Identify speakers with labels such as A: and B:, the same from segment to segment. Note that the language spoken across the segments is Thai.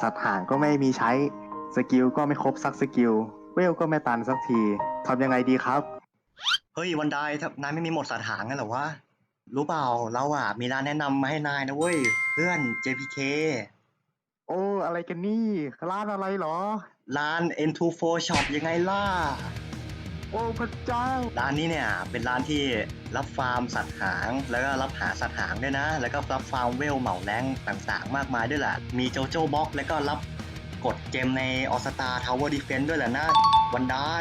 A: สัตว์ห่างก็ไม่มีใช้ สกิลก็ไม่ครบสักสกิล เวลก็ไม่ตันสักทีทำยังไงดีครับ
B: เฮ้ยวันไดถ้านายไม่มีหมดสถานงั้นเหรอวะ รู้เปล่าเราอะ มีร้านแนะนำมาให้นายนะเว้ย เพื่อน JPK
A: โอ้อะไรกันนี่ร้านอะไรเหรอ
B: ร้าน N24 Shop ยังไงล่ะ
A: โอ้พระเจ้า
B: ร้านนี้เนี่ยเป็นร้านที่รับฟาร์มสัตว์หาง แล้วก็รับหาสัตว์หางด้วยนะ แล้วก็รับฟาร์มเวลเหมาแรงต่างๆ มากมายด้วยแหละ มีโจโจ้บ็อกแล้วก็รับกดเกมในออสตาทาวเวอร์ดีเฟนด้วยแหละนะ วันได้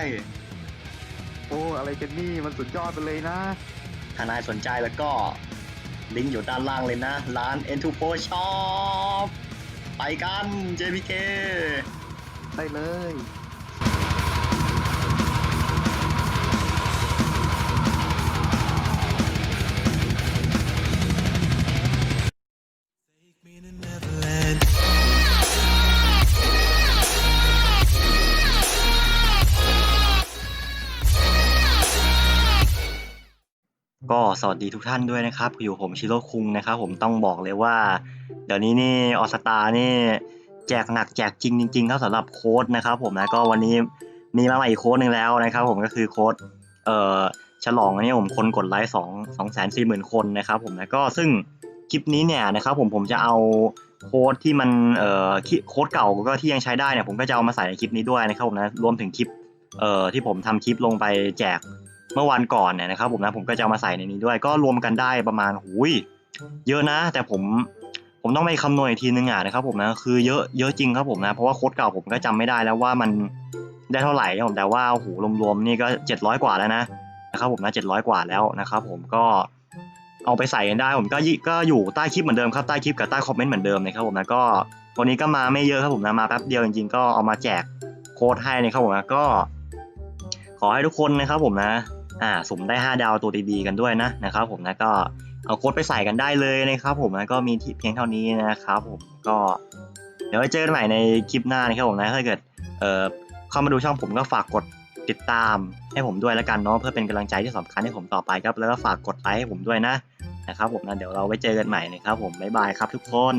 A: โอ้อะไรกันนี่มันสุดยอดไปเลยนะ
B: ถ้านายสนใจแล้วก็ลิงก์อยู่ด้านล่างเลยนะ ร้าน N24 Shop ไปกัน JPK
A: ได้เลย
B: ก็สวัสดีทุกท่านด้วยนะครับ อยู่ผมชิโร่คุงนะครับผมต้องบอกเลยว่า เดี๋ยวนี้นี่ออสตานี่แจกหนักแจกจริงจริงๆครับสำหรับโค้ดนะครับผมนะก็วันนี้มีมาใหม่อีกโค้ดหนึ่งแล้วนะครับ ผมก็คือโค้ดเอ่อฉลองอันนี้ผมคนกดไลค์สองสองแสนสี่หมื่นคนนะครับผมนะก็ซึ่งคลิปนี้เนี่ยนะครับผมผมจะเอาโค้ดที่มันเอ่อโค้ดเก่าก็ที่ยังใช้ได้เนี่ยผมก็จะเอามาใส่ในคลิปนี้ด้วยนะครับผมนะรวมถึงคลิปเอ่อที่ผมทำคลิปลงไปแจก เมื่อวันก่อนเนี่ยนะครับผมนะผมก็จะามาใส่ในนี้ด้วย ก็รวมกันได้ประมาณหูยเยอะนะ แต่ผมผมต้องไปคำนวณอีกทีนึงอะนะครับผมนะคือเยอะเยอะจริงครับผมนะเพราะว่าโค้ดเก่าผมก็จำไม่ได้แล้วว่ามันได้เท่าไหร่ครับผมแต่ว่าโอ้โหรวมๆนี่ก็เจ็ดร้อยกว่าแล้วนะนะครับผมนะเจ็ดร้อยกว่าแล้วนะครับผมก็เอาไปใส่กันได้ ผมก็ก็อยู่ใต้คลิปเหมือนเดิมครับใต้คลิปกับใต้คอมเมนต์เหมือนเดิมนะครับผมนะก็วันนี้ก็มาไม่เยอะครับผมนะมาแป๊บเดียวจริงๆก็เอามาแจกโค้ดให้นะครับผมนะก็ ขอให้ทุกคนนะครับผมนะ อ่าสุ่มได้ 5 ดาวตัวดีๆกันด้วยนะนะครับผมนะก็เอาโค้ดไปใส่กันได้เลยนะครับผมนะก็มีที่เพียงเท่านี้นะครับผมก็เดี๋ยวไว้เจอกันใหม่ในคลิปหน้านะครับผมนะถ้าเกิดเอ่อเข้ามาดูช่องผมก็ฝากกดติดตามให้ผมด้วยแล้วกันเนาะเพื่อเป็นกำลังใจที่สำคัญให้ผมต่อไปครับ แล้วก็ฝากกดไลค์ให้ผมด้วยนะนะครับผมนะเดี๋ยวเราไว้เจอกันใหม่นะครับผมบ๊ายบายครับทุกคน